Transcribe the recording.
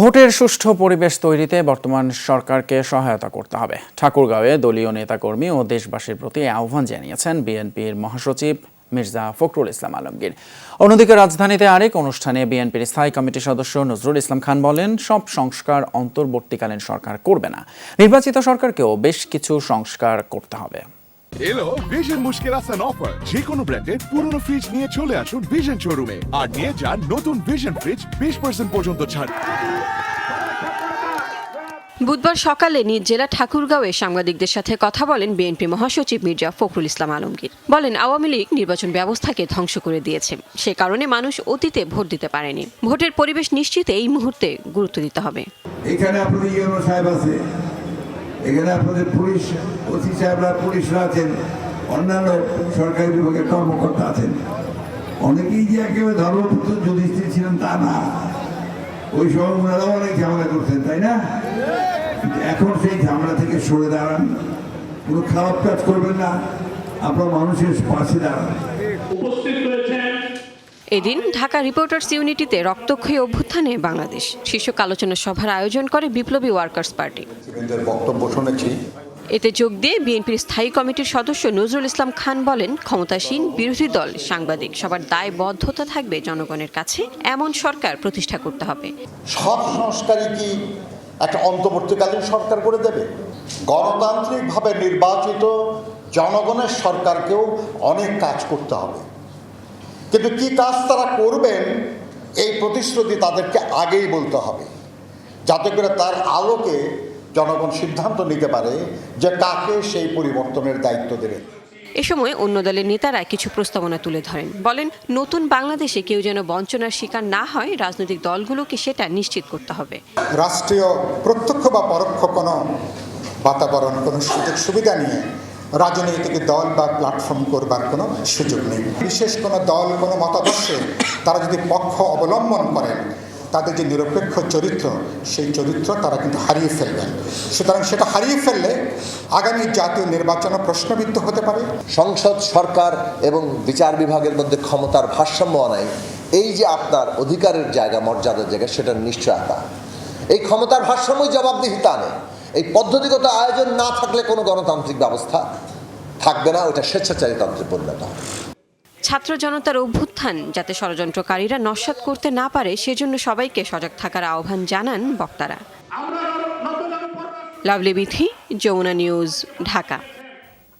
ভোটের সুষ্ঠু পরিবেশ তৈরিতে বর্তমান সরকারকে সহায়তা করতে হবে। ঠাকুরগাঁওয়ে দলীয় নেতাকর্মী ও দেশবাসীর প্রতি আহ্বান জানিয়েছেন বিএনপির মহাসচিব মির্জা ফখরুল ইসলাম আলমগীর। অন্যদিকে রাজধানীতে আরেক অনুষ্ঠানে বিএনপির স্থায়ী কমিটির সদস্য নজরুল ইসলাম খান বলেন, সব সংস্কার অন্তর্বর্তীকালীন সরকার করবে না। নির্বাচিত সরকারকেও বেশ কিছু সংস্কার করতে হবে। এলো ভিশন মুশকিল আসান অফার যে কোনো ব্র্যান্ডের পুরনো ফ্রিজ নিয়ে চলে আসুন ভিশন শোরুমে আর নিয়ে যান নতুন ভিশন ফ্রিজ বিশ পার্সেন্ট পর্যন্ত ছাড়। বুধবার সকালে নিজ জেলা ঠাকুরগাঁওয়ে সাংবাদিকদের সাথে কথা বলেন বিএনপি মহাসচিব মির্জা ফখরুল ইসলাম আলমগীর। বলেন আওয়ামী লীগ নির্বাচন ব্যবস্থাকে ধ্বংস করে দিয়েছে। সে কারণে মানুষ অতীতে ভোট দিতে পারেনি। ভোটের পরিবেশ নিশ্চিতে এই মুহূর্তে গুরুত্ব দিতে হবে। এখানে আপনাদের ইউনো সাহেব আছে। এখানে আপনাদের পুলিশ ওসি সাহেবরা পুলিশরা আছেন, অন্যান্য সরকারি বিভাগের কর্মকর্তা আছেন। অনেকেই যে একেবারে ধর্মপুত্র যুধিষ্ঠির ছিলেন তা না। ওই সময় ওনারাও অনেক ঝামেলা করছেন তাই না? এখন সেই ঝামেলা থেকে সরে দাঁড়ান। কোনো খারাপ কাজ করবেন না। আপনার মানুষের পাশে দাঁড়ান। এদিন ঢাকা রিপোর্টার্স ইউনিটিতে রক্তক্ষয়ী অভ্যুত্থানে বাংলাদেশ। শীর্ষক আলোচনা সভার আয়োজন করে বিপ্লবী ওয়ার্কার্স পার্টি। বক্তব্য শুনেছি। এতে যোগ দিয়ে বিএনপির স্থায়ী কমিটির সদস্য নজরুল ইসলাম খান বলেন ক্ষমতাসীন বিরোধী দল সাংবাদিক সবার দায়বদ্ধতা থাকবে জনগণের কাছে। এমন সরকার প্রতিষ্ঠা করতে হবে। সব সংস্কারই কি একটা অন্তর্বর্তীকালীন সরকার করে দেবে? গণতান্ত্রিকভাবে নির্বাচিত জনগণের সরকারকেও অনেক কাজ করতে হবে। কিন্তু কি কাজ তারা করবেন এই প্রতিশ্রুতি তাদেরকে আগেই বলতে হবে। যাতে করে তার আলোকে জনগণ সিদ্ধান্ত নিতে পারে যে কাকে সেই পরিবর্তনের দায়িত্ব দেবে। এ সময় অন্য দলের নেতারা কিছু প্রস্তাবনা তুলে ধরেন। বলেন নতুন বাংলাদেশে কেউ যেন বঞ্চনার শিকার না হয় রাজনৈতিক দলগুলোকে সেটা নিশ্চিত করতে হবে। রাষ্ট্রীয় প্রত্যক্ষ বা পরোক্ষ কোনো বাতাবরণ কোনো সুযোগ সুবিধা নিয়ে রাজনৈতিক দল বা প্ল্যাটফর্ম করবার কোনো সুযোগ নেই। বিশেষ কোনো দল, কোনো মতাদর্শে তারা যদি পক্ষ অবলম্বন করেন তাদের যে নিরপেক্ষ চরিত্র, সেই চরিত্র তারা কিন্তু হারিয়ে ফেলবেন সুতরাং সেটা হারিয়ে ফেললে আগামী জাতীয় নির্বাচনও প্রশ্নবিদ্ধ হতে পারে। সংসদ, সরকার এবং বিচার বিভাগের মধ্যে ক্ষমতার ভারসাম্য আনাই এই যে আপনার অধিকারের জায়গা, মর্যাদার জায়গা সেটার নিশ্চয়তা এই ক্ষমতার ভারসাম্যই জবাবদিহিতা আনে এই পদ্ধতিগত আয়োজন না থাকলে কোনো গণতান্ত্রিক ব্যবস্থা থাকবে না ওটা স্বেচ্ছাচারীতন্ত্রে পরিণত হবে। ছাত্র জনতার অভ্যুত্থান যাতে ষড়যন্ত্রকারীরা নস্বাত করতে না পারে সেজন্য সবাইকে সজাগ থাকার আহ্বান জানান বক্তারা। Lovely Bithi Jamuna news Dhaka.